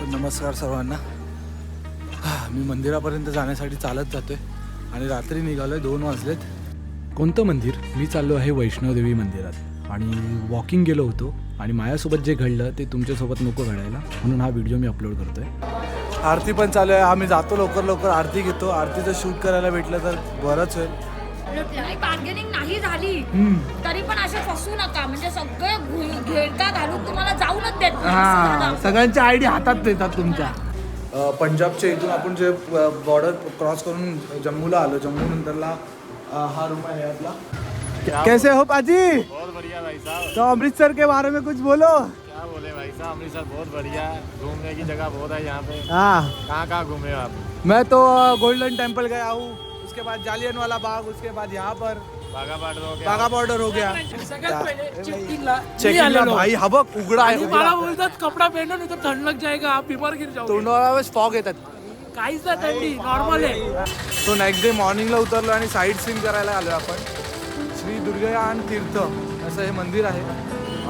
So नमस्कार सर्वांना. मी मंदिरापर्यंत जाण्यासाठी चालत जातोय. आणि रात्री निघालो आहे दोन वाजलेत. कोणतं मंदिर? मी चाललो आहे वैष्णोदेवी मंदिरात. आणि वॉकिंग गेलो होतो. आणि माझ्यासोबत जे घडलं ते तुमच्यासोबत नको घडायला. म्हणून हा व्हिडिओ मी अपलोड करतोय. आरती पण चालू आहे. आम्ही जातो लवकर लवकर आरती घेतो. आरतीचं शूट करायला भेटलं तर बरंच होईल. नाही. बार्गेनिंग नाही झाली. तरी पण असे फसू नका. म्हणजे सगळे घेरता घालून तुम्हाला जाऊनच देत नाही. हा. सगळ्यांच्या आयडी हातात देतात तुमच्या. अ, पंजाबच्या इथून आपण जे बॉर्डर क्रॉस करून जम्मूला आलो. जम्मू नंतरला अ, हा रूम आहे आपला. कैसे हो पाजी? बहुत बढ़िया भाई साहब। तो अमृतसर के बारे में कुछ बोलो। क्या बोले भाई साहब? अमृतसर बहुत बढ़िया है। घूमने की जगह बहुत है यहाँ पे। हाँ। कहाँ कहाँ घूमे हो आप? मैं तो गोल्डन टेम्पल गया हूँ। उसके बाद जालियन वाला बाग उसके बाद यहाँ पर बागा बॉर्डर हो गया। बागा बॉर्डर हो गया। सगळ्यात पहिले चेकिंगला चेकिंगला आलेलो. भाई हा बघ उघडा आणि बोलतात कपडा पहनो नाही तर थंड लग जाएगा आप बीमार गिर जाओगे. तोंडाला फॉग येतात. काहीच नाही थंडी नॉर्मल आहे. सो नेक्स्ट डे मॉर्निंगला उतरलो आणि साईट सीन करायला आलो आपण. श्री दुर्गायान तीर्थ असं हे मंदिर आहे.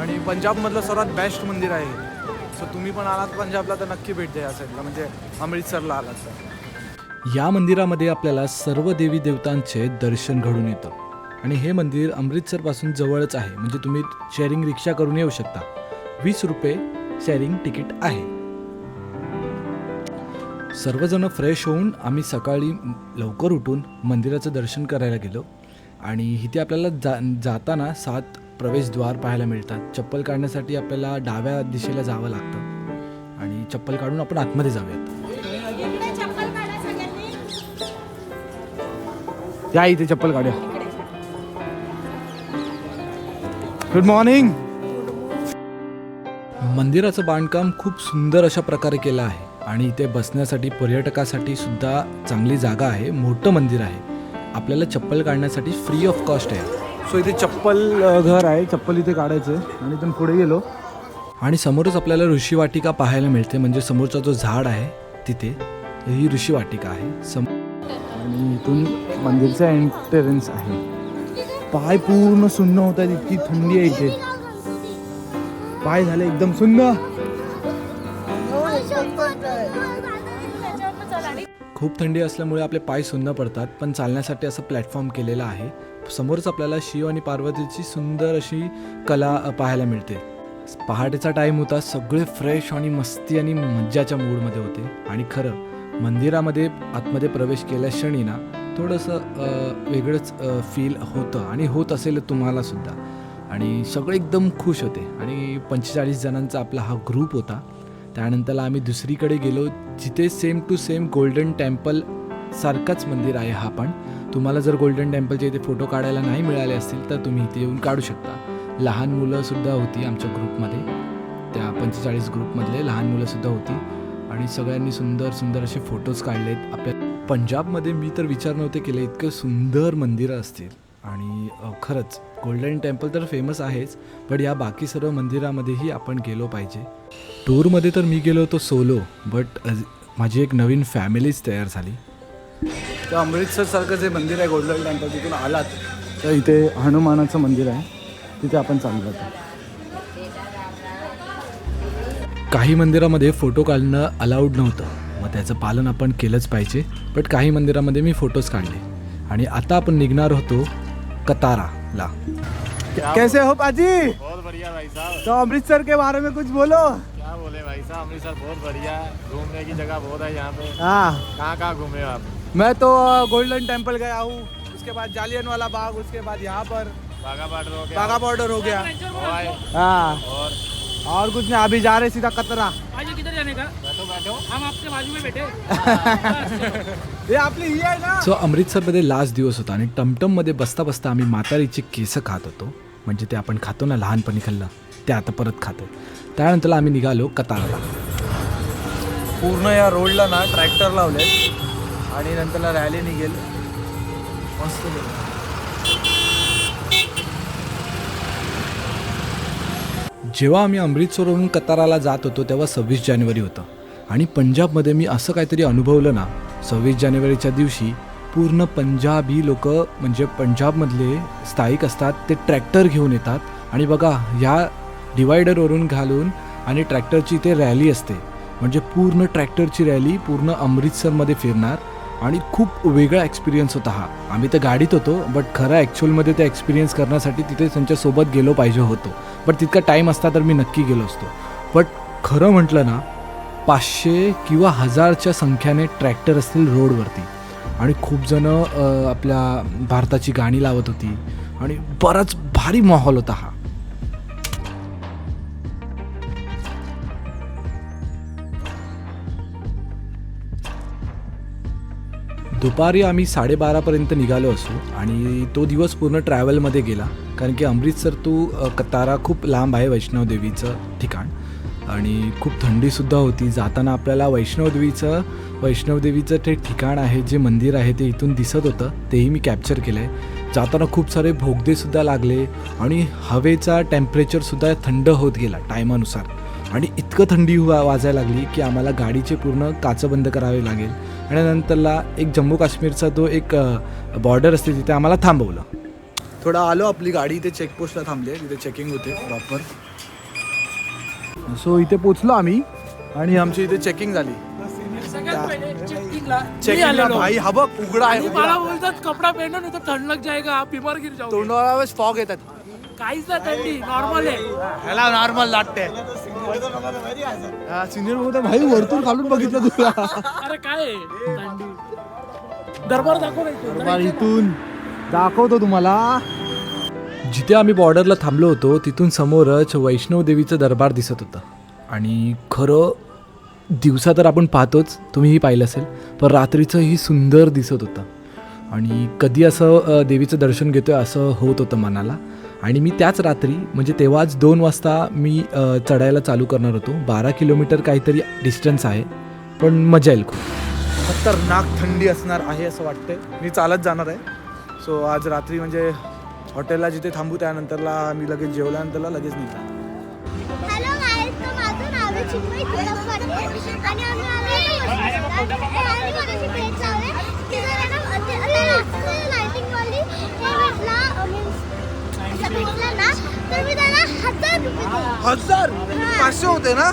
आणि पंजाबमधलं सर्वात बेस्ट मंदिर आहे सो तुम्ही पण आलात पंजाबला तर नक्की भेट द्या या साईडला म्हणजे अमृतसरला आलात तर. या मंदिरामध्ये आपल्याला सर्व देवी देवतांचे दर्शन घडून येतं. आणि हे मंदिर अमृतसरपासून जवळच आहे. म्हणजे तुम्ही शेअरिंग रिक्षा करून येऊ शकता. वीस रुपये शेअरिंग तिकीट आहे. सर्वजण फ्रेश होऊन आम्ही सकाळी लवकर उठून मंदिराचं दर्शन करायला गेलो. आणि इथे आपल्याला जा जाताना सात प्रवेशद्वार पाहायला मिळतात. चप्पल काढण्यासाठी आपल्याला डाव्या दिशेला जावं लागतं. आणि चप्पल काढून आपण आतमध्ये जाऊयात. या इथे चप्पल काढूया. गुड मॉर्निंग मंदिराचं बांधकाम खूप सुंदर अशा प्रकारे केलं आहे आणि इथे बसण्यासाठी पर्यटकासाठी सुद्धा चांगली जागा आहे मोठं मंदिर आहे. आपल्याला चप्पल काढण्यासाठी फ्री ऑफ कॉस्ट आहे. सो इथे चप्पल घर आहे. चप्पल इथे काढायचं आणि इथून पुढे गेलो. आणि समोरच आपल्याला ऋषीवाटिका पाहायला मिळते. म्हणजे समोरचा जो झाड आहे तिथे ही ऋषीवाटिका आहे. सम इथून मंदिरचा एंट्रन्स आहे. पाय पूर्ण सुन्न होत आहेत इतकी थंडी आहे इथे. पाय झाले एकदम सुन्न. खूप थंडी असल्यामुळे आपले पाय सुन्न पडतात पण चालण्यासाठी असं प्लॅटफॉर्म केलेलं आहे. समोरच आपल्याला शिव आणि पार्वतीची सुंदर अशी कला पाहायला मिळते. पहाटेचा टाईम होता सगळे फ्रेश आणि मस्ती आणि मज्जाच्या मूडमध्ये होते. आणि खरं मंदिरामध्ये आतमध्ये प्रवेश केल्या क्षणी ना थोडंसं वेगळंच फील होतं आणि होत असेल तुम्हाला सुद्धा. आणि सगळे एकदम खुश होते. आणि पंचेचाळीस जणांचा आपला हा ग्रुप होता. त्यानंतरला आम्ही दुसरीकडे गेलो. जिथे same to same golden temple सारखंच मंदिर आहे हा पण. तुम्हाला जर गोल्डन टेम्पलचे इथे फोटो काढायला नाही मिळाले असतील तर तुम्ही इथे येऊन काढू शकता. लहान मुलंसुद्धा होती आमच्या ग्रुपमध्ये त्या पंचेचाळीस ग्रुपमधले लहान मुलंसुद्धा होती. आणि सगळ्यांनी सुंदर सुंदर असे फोटोज काढलेत. आपल्या पंजाबमध्ये मी तर विचार नव्हते केले इतकं सुंदर मंदिरं असतील. आणि खरंच गोल्डन टेम्पल तर फेमस आहेच पण या बाकी सर्व मंदिरामध्येही आपण गेलो पाहिजे. टूरमध्ये तर मी गेलो होतो सोलो बट माझी एक नवीन फॅमिलीच तयार झाली. तर अमृतसरसारखं जे मंदिर आहे गोल्डन टेम्पल तिथून आलात तर इथे हनुमानाचं मंदिर आहे. तिथे आपण चालू जातो काही मंदिरामध्ये फोटो काढणं अलाउड नव्हतं. मग त्याचं पालन आपण केलंच पाहिजे. बट काही मंदिरामध्ये मी फोटोज काढले. आणि आता आपण निघणार होतो कताराला. कैसे हो पाजी? बहुत बढ़िया भाई साहब। तो अमृतसर के बारे में कुछ बोलो। क्या बोले भाई साहब अमृतसर बहुत बढ़िया है। घूमने की जगह बहुत है यहाँ पे। हाँ। कहाँ कहाँ घूमे हो आप? मैं तो गोल्डन टेम्पल गया हूँ। उसके बाद जालियन वाला बाग उसके बाद यहाँ पर। बागा बॉर्डर हो गया। बागा बॉर्डर हो गया। हाँ। और और कुछ नहीं अभी जा रहे सीधा कतरा। आगे किधर जाने का? बैठो बैठो। हम आपके बाजू में बैठे। ये आपली ही आहे ना सो अमृतसरमध्ये लास्ट दिवस होता आणि टमटममध्ये बसता बसता आम्ही म्हातारीचे केस खात होतो. म्हणजे ते आपण खातो ना लहानपणी खाल्लं. ते आता परत खातो. त्यानंतर आम्ही निघालो कताराला. पूर्ण या रोडला ना ट्रॅक्टर लावले आणि नंतरला रॅली निघेल. मस्त. जेव्हा आम्ही अमृतसरवरून कताराला जात होतो तेव्हा सव्वीस जानेवारी होतं. आणि पंजाबमध्ये मी असं काहीतरी अनुभवलं ना सव्वीस जानेवारीच्या दिवशी पूर्ण पंजाबी लोक म्हणजे पंजाबमधले स्थायिक असतात ते ट्रॅक्टर घेऊन येतात. आणि बघा ह्या डिवायडरवरून घालून आणि ट्रॅक्टरची ते रॅली असते. म्हणजे पूर्ण ट्रॅक्टरची रॅली पूर्ण अमृतसरमध्ये फिरणार. आणि खूप वेगळा एक्सपिरियन्स होता हा. आम्ही तर गाडीत होतो बट खरं ॲक्च्युअलमध्ये ते एक्सपिरियन्स करण्यासाठी तिथे त्यांच्यासोबत गेलो पाहिजे होतो. बट तितका टाईम असता तर मी नक्की गेलो असतो. बट खरं म्हटलं ना पाचशे किंवा हजारच्या संख्याने ट्रॅक्टर असतील रोडवरती. आणि खूप जणं आपल्या भारताची गाणी लावत होती आणि बराच भारी माहोल होता हा. दुपारी आम्ही साडेबारापर्यंत निघालो असू आणि तो दिवस पूर्ण ट्रॅव्हलमध्ये गेला. कारण की अमृतसर तू कतारा खूप लांब आहे वैष्णवदेवीचं ठिकाण. आणि खूप थंडीसुद्धा होती. जाताना आपल्याला वैष्णवदेवीचं वैष्णवदेवीचं ते ठिकाण आहे जे मंदिर आहे ते इथून दिसत होतं. तेही मी कॅप्चर केलं आहे जाताना खूप सारे भोगदेसुद्धा लागले. आणि हवेचा टेम्परेचरसुद्धा थंड होत गेला टायमानुसार आणि इतकं थंडी वा वाजायला लागली की आम्हाला गाडीचे पूर्ण काचं बंद करावे लागेल. आणि नंतरला एक जम्मू काश्मीरचा तो एक बॉर्डर असते तिथे आम्हाला थांबवलं. थोडं आलो आपली गाडी इथे चेकपोस्टला थांबली आहे तिथे चेकिंग होते प्रॉपर सो इथे पोचलो आम्ही आणि आमची इथे चेकिंग झाली. चेकिंगला. भाई हा बघ उघडा आहे मला बोलतात कपडा पहनो नाही तर थंड लग जाएगा आप बीमार गिर जाओगे तोंडाला फॉग येतात. काहीच नाही थंडी नॉर्मल आहे. ह्याला नॉर्मल लागते. सिनियर बोलतो भाई वरतून खालून बघितलं तुला. अरे काय दरबार दाखव नाही तो. बरं, इथून. दाखवतो तुम्हाला. जिथे आम्ही बॉर्डरला थांबलो होतो तिथून समोरच वैष्णवदेवीचं दरबार दिसत होतं. आणि खरं दिवसा तर आपण पाहतोच तुम्हीही पाहिलं असेल पण रात्रीचंही सुंदर दिसत होतं. आणि कधी असं देवीचं दर्शन घेतोय असं होत होतं मनाला. आणि मी त्याच रात्री म्हणजे तेव्हाच दोन वाजता मी चढायला चालू करणार होतो. बारा किलोमीटर काहीतरी डिस्टन्स आहे पण मजा येईल खूप. खतरनाक थंडी असणार आहे असं वाटतंय. मी चालत जाणार आहे. सो आज रात्री म्हणजे हॉटेलला जिथे थांबू त्यानंतरला मी लगेच जेवल्यानंतरला लगेच निघणार. हॅलो गाईज तर माझं नाव आहे चिन्मय थोडंफार आणि आम्ही आलो आणि मगाशी पेज लावले तिथं आहे. ना ते- ते रात्री लायटिंगवाली भेटला मीन्स असं भेटला ना तर मी त्याला हजार रुपये दिले. हजार? पाचशे होते ना?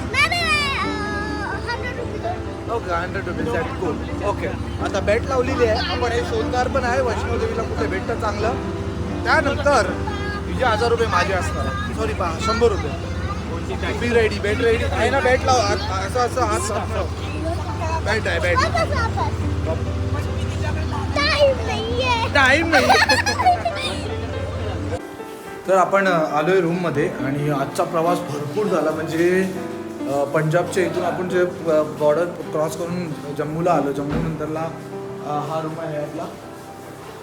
Hundred rupees that cool okay आता बेट लावलेली आहे. आपण हे शोधणार पण आहे. वैष्णोदेवीला कुठे भेटतं चांगलं? त्यानंतर तुझे हजार रुपये माझे असणार सॉरी पा शंभर रुपये. बी रेडी बेट रेडी आहे ना बेट लाव. असं असं हात बेट आहे बेट टाईम नाही तर आपण आलोय रूममध्ये आणि आजचा प्रवास भरपूर झाला. म्हणजे पंजाबच्या इथून आपण जे बॉर्डर क्रॉस करून जम्मूला आलो. जम्मू नंतरला हा रूम आहे आपला.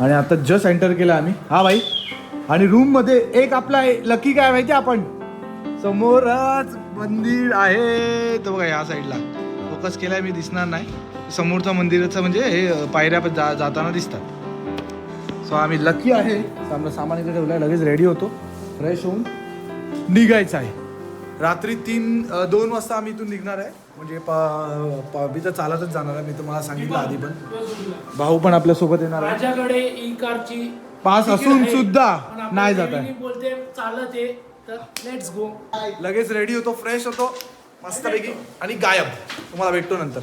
आणि आता जस्ट एंटर केला आम्ही. हा भाई. आणि रूममध्ये एक आपला लकी काय माहिती आपण? समोरच मंदिर आहे. तो बघा या साईडला फोकस केलाय मी दिसणार नाही. समोरचं मंदिराचं म्हणजे हे पायऱ्या पण जा जाताना दिसतात. सो आम्ही लकी आहे. आपलं सामान इकडे ठेवलं लगेच रेडी होतो. फ्रेश होऊन निघायचं आहे. रात्री तीन दोन वाजता आम्ही इथून निघणार आहे. म्हणजे प- प- मी तर चालतच जाणार आहे. मी तुम्हाला सांगितलं आधी पण. भाऊ पण आपल्यासोबत येणार आहे. माझ्याकडे ई कारची पास असून. सुद्धा नाही जात आहे. बोलते चालत आहे तर लेट्स गो लगेच रेडी होतो फ्रेश होतो मस्तपैकी आणि गायब. तुम्हाला भेटतो नंतर.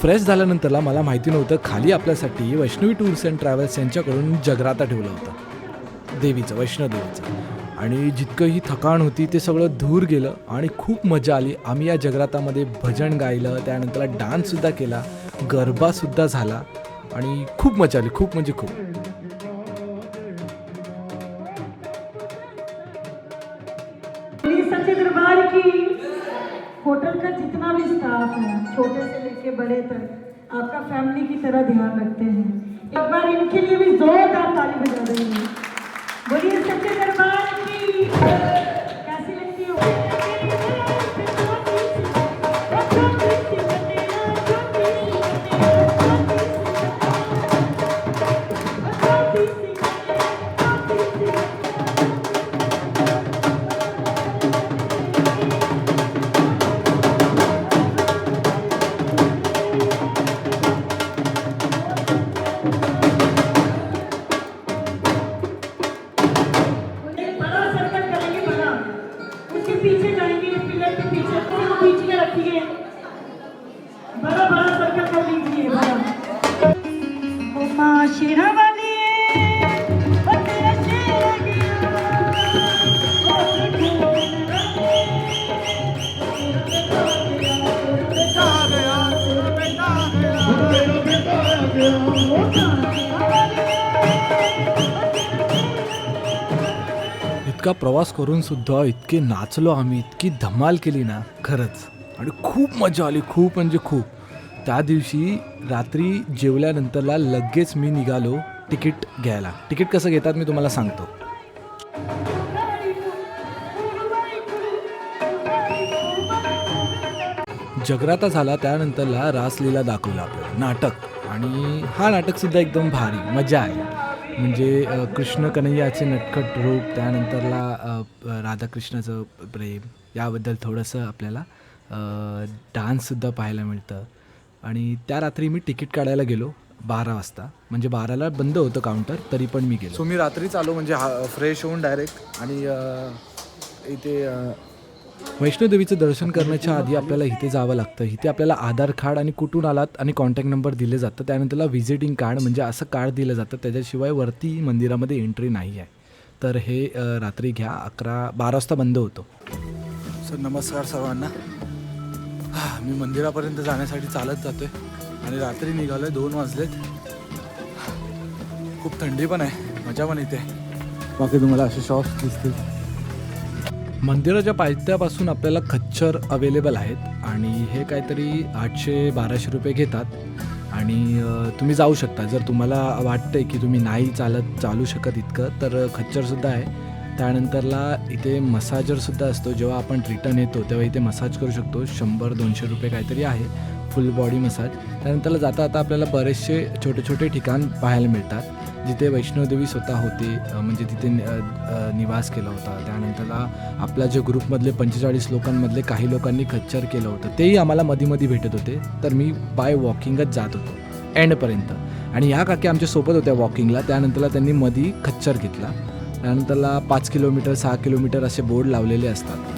फ्रेश झाल्यानंतरला मला माहिती नव्हतं खाली आपल्यासाठी वैष्णवी टूर्स अँड ट्रॅव्हल्स यांच्याकडून जगराता ठेवलं होतं. देवीचं वैष्णोदेवीचं. आणि जितकं ही थकाण होती ते सगळं दूर गेलं आणि खूप मजा आली. आम्ही या जगरातामध्ये भजन गायलं त्यानंतर डान्ससुद्धा केला गरबासुद्धा झाला आणि खूप मजा आली खूप म्हणजे खूप. दरबार की होटल का जितना भी स्टाफ है छोटे से लेके बड़े तक आपका फैमिली की तरह ध्यान रखते हैं। एक बार इनके लिए भी जोरदार ताली बजा रही है बोलिए सच्चे इतका प्रवास करून सुद्धा इतके नाचलो आम्ही इतकी धमाल केली ना खरंच. आणि खूप मजा आली खूप म्हणजे खूप. त्या दिवशी रात्री जेवल्यानंतरला लगेच मी निघालो तिकीट घ्यायला. तिकीट कसं घेतात मी तुम्हाला सांगतो. जगराता झाला त्यानंतरला रासलीला दाखवला आपलं नाटक. आणि हा नाटकसुद्धा एकदम भारी मजा आहे. म्हणजे कृष्ण कन्हैयाचे नटखट रूप त्यानंतरला राधाकृष्णाचं प्रेम याबद्दल थोडंसं आपल्याला डान्ससुद्धा पाहायला मिळतं. आणि त्या रात्री मी तिकीट काढायला गेलो बारा वाजता. म्हणजे बाराला बंद होतं काउंटर तरी पण मी गेलो. सो मी रात्रीच आलो म्हणजे हा फ्रेश होऊन डायरेक्ट आणि इथे वैष्णोदेवीचं दर्शन करण्याच्या आधी आपल्याला इथे जावं लागतं. इथे आपल्याला आधार कार्ड आणि कुठून आलात आणि कॉन्टॅक्ट नंबर दिले जातं त्यानंतरला व्हिजिटिंग कार्ड म्हणजे असं कार्ड दिलं जातं. त्याच्याशिवाय वरती मंदिरामध्ये एंट्री नाही आहे. तर हे रात्री घ्या. अकरा बारा वाजता बंद होतो. सर नमस्कार सर्वांना. मी मंदिरापर्यंत जाण्यासाठी चालत जातो आहे आणि रात्री निघालो आहे दोन वाजलेत. खूप थंडी पण आहे. मजा पण येते. बाकी तुम्हाला असे शॉप्स दिसतील. मंदिराच्या पायथ्यापासून आपल्याला खच्चर अवेलेबल आहेत आणि हे काहीतरी आठशे बाराशे रुपये घेतात. आणि तुम्ही जाऊ शकता. जर तुम्हाला वाटतंय की तुम्ही नाही चालत चालू शकत इतकं तर खच्चरसुद्धा आहे. त्यानंतरला इथे मसाजरसुद्धा असतो. जेव्हा आपण रिटर्न येतो तेव्हा इथे मसाज करू शकतो. शंभर दोनशे रुपये काहीतरी आहे. फुल बॉडी मसाज त्यानंतरला जाता आता आपल्याला बरेचसे छोटे छोटे ठिकाण पाहायला मिळतात. जिथे वैष्णोदेवी स्वतः होते म्हणजे तिथे निवास केला होता. त्यानंतरला आपल्या जे ग्रुपमधले पंचेचाळीस लोकांमधले काही लोकांनी खच्चर केलं होतं. तेही आम्हाला मध्ये भेटत होते. तर मी बाय वॉकिंगच जात होतो. एंडपर्यंत आणि ह्या काकी आमच्यासोबत होत्या वॉकिंगला त्यानंतरला त्यांनी मधी खच्चर घेतला. त्यानंतरला पाच किलोमीटर सहा किलोमीटर असे बोर्ड लावलेले असतात.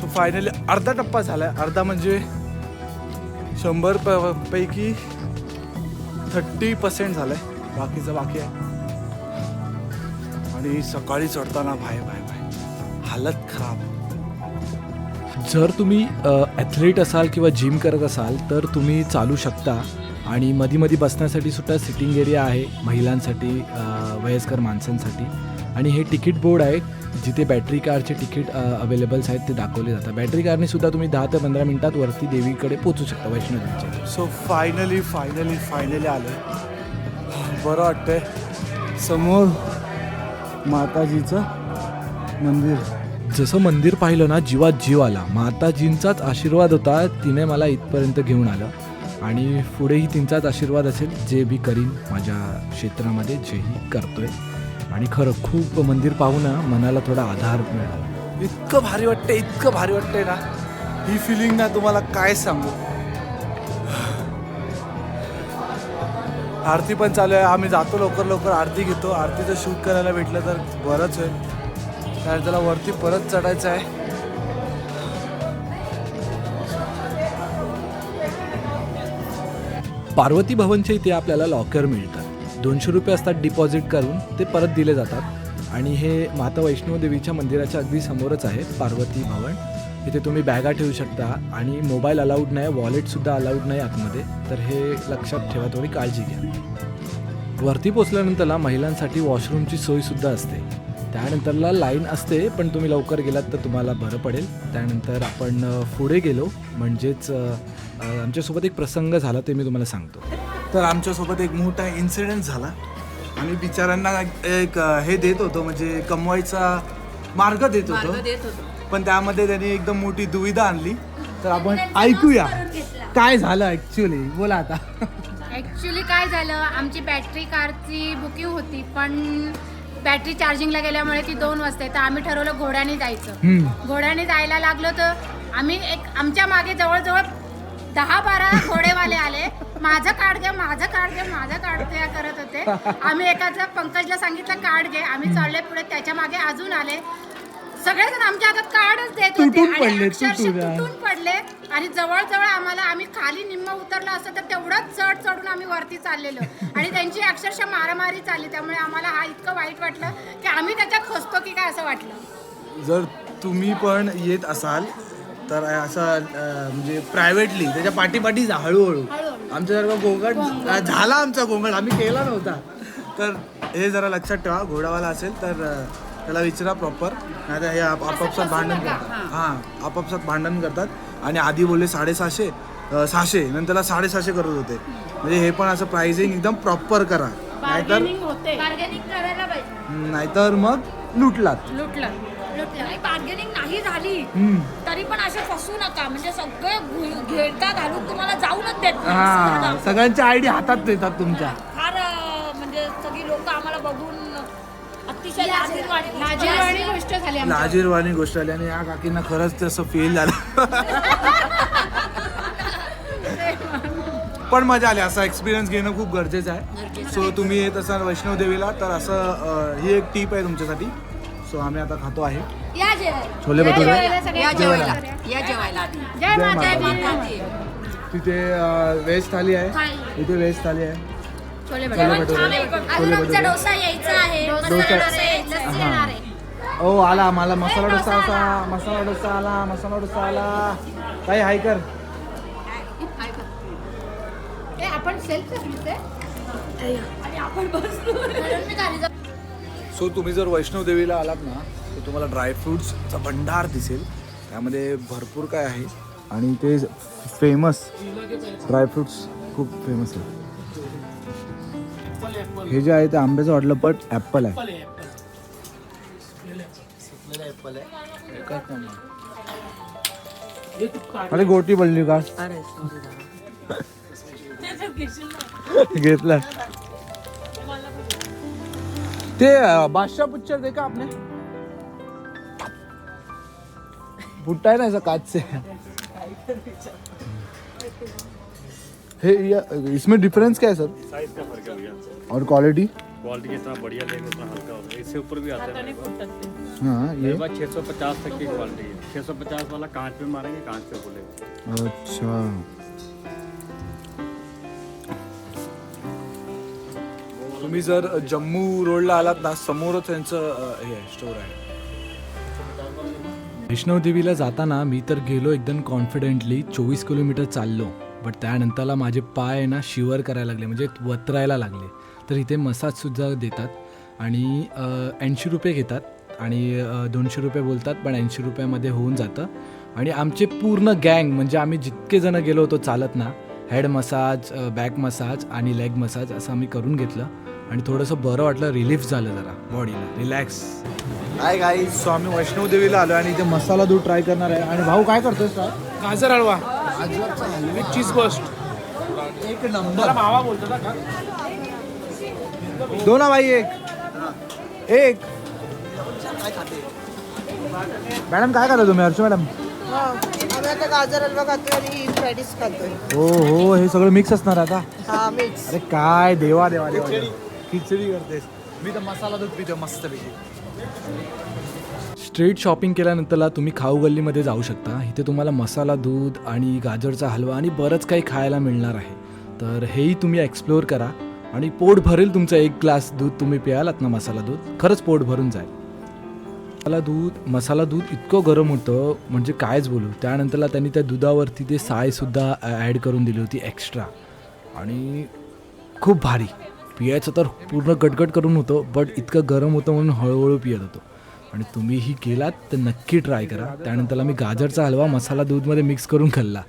सो फायनली अर्धा टप्पा झाला आहे अर्धा म्हणजे शंभर प पैकी थर्टी पर्सेंट झालंय. बाकीचं बाकी आहे. आणि सकाळी चढताना भाय भाय भाय हालत खराब. जर तुम्ही ॲथलीट असाल किंवा जिम करत असाल तर तुम्ही चालू शकता. आणि मधी मधी बसण्यासाठी सुद्धा सिटिंग एरिया आहे महिलांसाठी वयस्कर माणसांसाठी. आणि हे तिकीट बोर्ड आहे जिथे बॅटरी कारचे तिकीट अवेलेबल्स आहेत ते दाखवले जातात. बॅटरी कारने सुद्धा तुम्ही दहा ते पंधरा मिनिटात वरती देवीकडे पोचू शकता वैष्णोदेवीच्या सो फायनली फायनली फायनली आले. बरं वाटतंय. समोर माताजीचं मंदिर. जसं मंदिर पाहिलं ना जीवात जीव आला. माताजींचाच आशीर्वाद होता तिने मला इथपर्यंत घेऊन आलं. आणि पुढेही तिंचाच आशीर्वाद असेल जे मी करीन माझ्या क्षेत्रामध्ये जेही करतोय. आणि खरं खूप मंदिर पाहून ना मनाला थोडा आधार मिळाला. इतकं भारी वाटतंय इतकं भारी वाटतंय ना. ही फिलिंग ना तुम्हाला काय सांगू? आरती पण चालू आहे. आम्ही जातो लवकर लवकर आरती घेतो. आरतीचं शूट करायला भेटलं तर बरंच होईल. कारण त्याला वरती परत चढायचं आहे. पार्वती भवनच्या इथे आपल्याला लॉकर मिळतात. दोनशे रुपये असतात डिपॉझिट करून ते परत दिले जातात. आणि हे माता वैष्णोदेवीच्या मंदिराच्या अगदी समोरच आहे पार्वती भवन. इथे तुम्ही बॅगा ठेवू शकता आणि मोबाईल अलाउड नाही वॉलेटसुद्धा अलाउड नाही आतमध्ये. तर हे लक्षात ठेवा थोडी काळजी घ्या. वरती पोचल्यानंतरला महिलांसाठी वॉशरूमची सोयसुद्धा असते. त्यानंतरला लाईन असते पण तुम्ही लवकर गेलात तर तुम्हाला बरं पडेल. त्यानंतर आपण पुढे गेलो म्हणजेच आमच्यासोबत एक प्रसंग झाला ते मी तुम्हाला सांगतो. तर आमच्यासोबत एक मोठा इन्सिडेंट झाला. आम्ही बिचाऱ्यांना एक हे देत होतो म्हणजे कमवायचा मार्ग देत होतो. पण त्यामध्ये त्यांनी एकदम मोठी दुविधा आणली. तर आपण ऐकूया. काय झालं ऍक्च्युली बोला आता. ॲक्च्युली काय झालं? आमची बॅटरी कारची बुकिंग होती पण बॅटरी चार्जिंगला गेल्यामुळे ती दोन वाजता तर आम्ही ठरवलं घोड्याने जायचं. घोड्याने जायला लागलो तर आम्ही एक आमच्या मागे जवळजवळ दहा बारा घोडेवाले आले. माझं कार्ड घ्या माझं कार्ड घ्या माझं कार्ड घ्या करत होते. आम्ही एकाचं पंकजला सांगितलं कार्ड घे. आम्ही चढले पुढे त्याच्यामागे अजून आले. सगळेजण आमच्या हातात कार्डच देत होते. तुटून आणि पडले, अक्षरशः तुटून. तुटून पडले आणि जवळजवळ आम्हाला आम्ही खाली निम्म उतरलो असतं तर तेवढंच चढ चढून आम्ही वरती चाललेलो. आणि त्यांची अक्षरशः मारामारी चालली. त्यामुळे आम्हाला हा इतकं वाईट वाटलं की आम्ही त्याच्यात फसतो की काय असं वाटलं. जर तुम्ही पण येत असाल तर असं अं, म्हणजे प्रायव्हेटली त्याच्या पाठीपाठी जा हळूहळू. आमच्यासारखा गोंगाट अं, झाला आमचा गोंगाट. आम्ही केला नव्हता. तर हे जरा लक्षात ठेवा. घोडावाला असेल तर अं, त्याला विचारा प्रॉपर नाही तर हे आप- आपापसात भांडण करतात. हां. आपापसात भांडण करतात. आणि आधी बोलले साडेसहाशे सहाशे नंतर त्याला साडेसहाशे करत होते. म्हणजे हे पण असं प्राइसिंग एकदम प्रॉपर करा. नाहीतर बार्गेनिंग होते. बार्गेनिंग करायला पाहिजे. नाहीतर मग लुटलात. लुटलं. नाही बार्गेनिंग नाही झाली. हम्म. तरी पण असे फसू नका. म्हणजे सगळे घु- घेरता घालून तुम्हाला जाऊनच देत नाही. हा सगळ्यांच्या आयडी हातात देतात तुमच्या. लाजीरवाणी गोष्ट झाली आमची लाजीरवाणी गोष्ट आली आणि या काकींना खरंच तसं फील झालं. पण मजा आली. असा एक्सपिरियन्स घेणं खूप गरजेचं आहे. सो तुम्ही येत असाल वैष्णव देवीला तर असं अं, ही एक टीप आहे तुमच्यासाठी. सो आम्ही आता खातो आहे. या जेवायला. छोले भटुरे. या जेवायला. या जेवायला जय माता जय दी. तिथे व्हेज थाली आहे. इथे व्हेज थाली आहे. छोले भटुरे. अजून छोले आमचा भटुरे. डोसा यायचा आहे. मसाला डोसा आहे. येणार आहे. ओ आला मला मसाला डोसा आला मसाला डोसा आला मसाला डोसा आला. काही हाय कर. ए, आपण सेल्फ म्हणून मी घरी जाऊ. सो तुम्ही जर वैष्णव देवीला आलात ना तर तुम्हाला ड्रायफ्रुट्सचा भंडार दिसेल. त्यामध्ये भरपूर काय आहे. आणि ते फेमस ड्रायफ्रुट्स खूप फेमस आहे हे जे आहे ते आंब्याचं वाटलं बट ॲपल आहे. अरे गोटी पडली का घेतला ते बादशाह पिक्चर देखा आपने? भुट्टा है ना ऐसा कांच से? हे ये- इसमें डिफरेंस क्या है सर? साइज़ का फ़र्क है भैया। और क्वालिटी क्वालिटी जितना बढ़िया लेंगे उतना हल्का होगा। इससे ऊपर भी आते हैं। हाँ ये? पास छः सौ पचास तक की क्वालिटी है। छः सौ पचास वाला कांच पे मारेंगे कांच पे खुलेगा अच्छा। तुम्ही जर जम्मू रोडला आलात ना समोरच त्यांचं हे स्टोर आहे. वैष्णवदेवीला जाताना मी तर गेलो एकदम कॉन्फिडेंटली चोवीस किलोमीटर चाललो. बट त्यानंतरला माझे पाय आहे ना शिवर करायला लागले म्हणजे वत्रायला लागले. तर इथे मसाजसुद्धा देतात. आणि ऐंशी रुपये घेतात. आणि दोनशे रुपये बोलतात पण ऐंशी रुपयामध्ये होऊन जातं. आणि आमचे पूर्ण गँग म्हणजे आम्ही जितके जण गेलो होतो चालत ना हेड मसाज बॅक मसाज आणि लेग मसाज असं आम्ही करून घेतलं. आणि थोडंसं बरं वाटलं रिलीफ झालं जरा बॉडीला. रिलॅक्स. काय गाई सो आम्ही वैष्णव देवीला आलो आणि इथे मसाला दूध ट्राय करणार आहे. आणि भाऊ काय करतोय सर? गाजर हलवा. With cheese best. एक नंबर. मावा बोलतो ना का? दो ना भाई एक। एक। मॅडम काय खाता तुम्ही हर्षू मॅडम? आम्ही आता गाजर हलवा खातोय आणि खातोय हो हो हे सगळं मिक्स असणार आता. हा मिक्स अरे काय देवा देवा देवा खिचडी करतेस. मी तर मसाला दूध पितो मस्त स्ट्रीट शॉपिंग केल्यानंतरला तुम्ही खाऊ गल्लीमध्ये जाऊ शकता. इथे तुम्हाला मसाला दूध आणि गाजरचा हलवा आणि बरंच काही खायला मिळणार आहे. तर हेही तुम्ही एक्सप्लोअर करा. आणि पोट भरेल तुमचं एक ग्लास दूध तुम्ही प्यालात ना मसाला दूध? खरंच पोट भरून जाईल. मसाला दूध मसाला दूध इतकं गरम होतं म्हणजे कायच बोलू. त्यानंतरला त्यांनी त्या दुधावरती ते सायसुद्धा ॲड करून दिली होती एक्स्ट्रा. आणि खूप भारी. पियायचं तर पूर्ण गटगट करून होतं बट इतकं गरम होतं म्हणून हळूहळू पियत होतो. आणि तुम्हीही गेलात तर नक्की ट्राय करा. त्यानंतरला मी गाजरचा हलवा मसाला दूधमध्ये मिक्स करून खाल्ला.